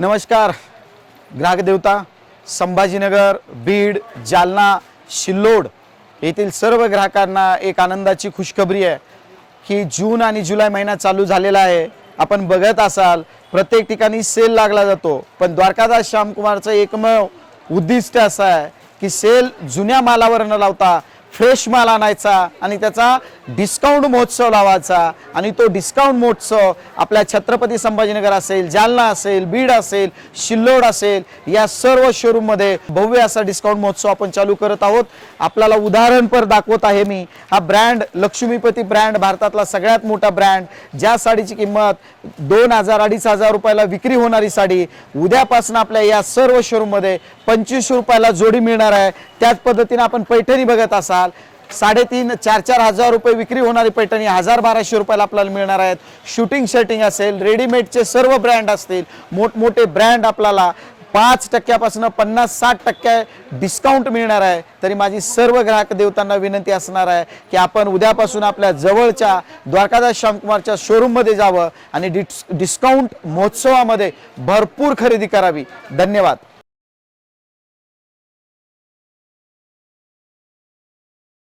नमस्कार. ग्राहक देवता संभाजीनगर बीड जालना शिल्लोड येथील सर्व ग्राहकांना एक आनंदाची खुशखबरी आहे की जून आणि जुलै महिना चालू झालेला आहे. आपण बघत असाल प्रत्येक ठिकाणी सेल लागला जातो. पण द्वारकादास श्यामकुमारचं एकमेव उद्दिष्ट असं आहे की सेल जुन्या मालावर न लावता फ्रेश माल आणायचा आणि त्याचा डिस्काउंट महोत्सव लावायचा. आणि तो डिस्काउंट महोत्सव आपल्या छत्रपती संभाजीनगर असेल जालना असेल बीड असेल शिल्लोड असेल या सर्व शोरूममध्ये भव्य असा डिस्काउंट महोत्सव आपण चालू करत आहोत. आपल्याला उदाहरण पर दाखवत आहे मी. हा ब्रँड लक्ष्मीपती ब्रँड भारतातला सगळ्यात मोठा ब्रँड ज्या साडीची किंमत दोन हजार अडीच हजार रुपयाला विक्री होणारी साडी उद्यापासून आपल्या या सर्व शोरूममध्ये पंचवीसशे रुपयाला जोडी मिळणार आहे. त्याच पद्धतीने आपण पैठणी बघत असाल. साडेतीन चार चार हजार रुपये विक्री होणारी पैठणी हजार बाराशे रुपयाला आपल्याला मिळणार आहेत. शूटिंग शर्टिंग असेल रेडीमेडचे सर्व ब्रँड असतील. मोठमोठे ब्रँड आपल्याला पाच टक्क्यापासून पन्नास साठ टक्के डिस्काउंट मिळणार आहे. तरी माझी सर्व ग्राहक देवतांना विनंती असणार आहे की आपण उद्यापासून आपल्या जवळच्या द्वारकादास श्यामकुमारच्या शोरूममध्ये जावं आणि डिस्काउंट महोत्सवामध्ये भरपूर खरेदी करावी. धन्यवाद.